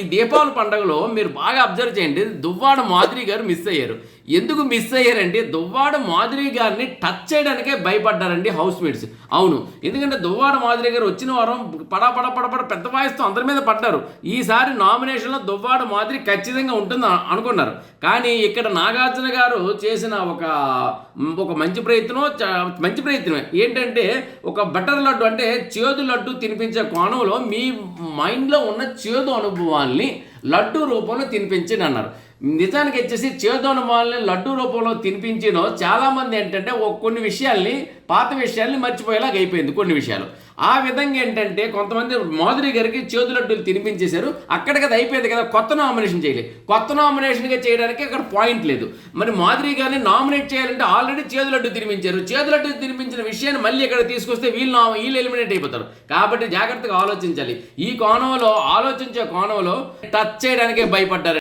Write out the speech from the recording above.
ఈ దీపావళి పండుగలో మీరు బాగా అబ్జర్వ్ చేయండి దువ్వాడ మాధురి గారు మిస్ అయ్యారు. ఎందుకు మిస్ అయ్యారంటే దువ్వాడ మాధురి గారిని టచ్ చేయడానికే భయపడ్డారండి హౌస్ మేట్స్ అవును ఎందుకంటే దువ్వాడ మాధురి గారు వచ్చిన వారం పడా పడ పడపడ పెద్ద వాయిస్తో అందరి మీద పడ్డారు. ఈసారి నామినేషన్లో దువ్వాడ మాధురి ఖచ్చితంగా ఉంటుంది అనుకున్నారు. కానీ ఇక్కడ నాగార్జున గారు చేసిన ఒక ఒక మంచి ప్రయత్నం మంచి ప్రయత్నమే. ఏంటంటే ఒక బటర్ లడ్డు అంటే చేదు లడ్డు తినిపించే కోణంలో మీ మైండ్లో ఉన్న చేదు ಅಲ್ಲಿ లడ్డు రూపంలో తినిపించండి అన్నారు నిజానికి వచ్చేసి చేదోని అనుభవాల్ని లడ్డు రూపంలో తినిపించిన చాలామంది ఏంటంటే ఒక కొన్ని విషయాల్ని పాత విషయాల్ని మర్చిపోయేలాగా అయిపోయింది కొన్ని విషయాలు. ఆ విధంగా ఏంటంటే కొంతమంది మాధురి గారికి చేదు లడ్డూలు తినిపించేశారు. అక్కడికి అది అయిపోయింది కదా కొత్త నామినేషన్ చేయలేదు కొత్త నామినేషన్గా చేయడానికి అక్కడ పాయింట్ లేదు. మరి మాధురి గారిని నామినేట్ చేయాలంటే ఆల్రెడీ చేదు లడ్డు తినిపించారు. చేదు లడ్డు తినిపించిన విషయాన్ని మళ్ళీ ఇక్కడ తీసుకొస్తే వీళ్ళు వీళ్ళు ఎలిమినేట్ అయిపోతారు. కాబట్టి జాగ్రత్తగా ఆలోచించాలి. ఈ కోణంలో ఆలోచించే కోణంలో టచ్ చేయడానికే భయపడ్డారు.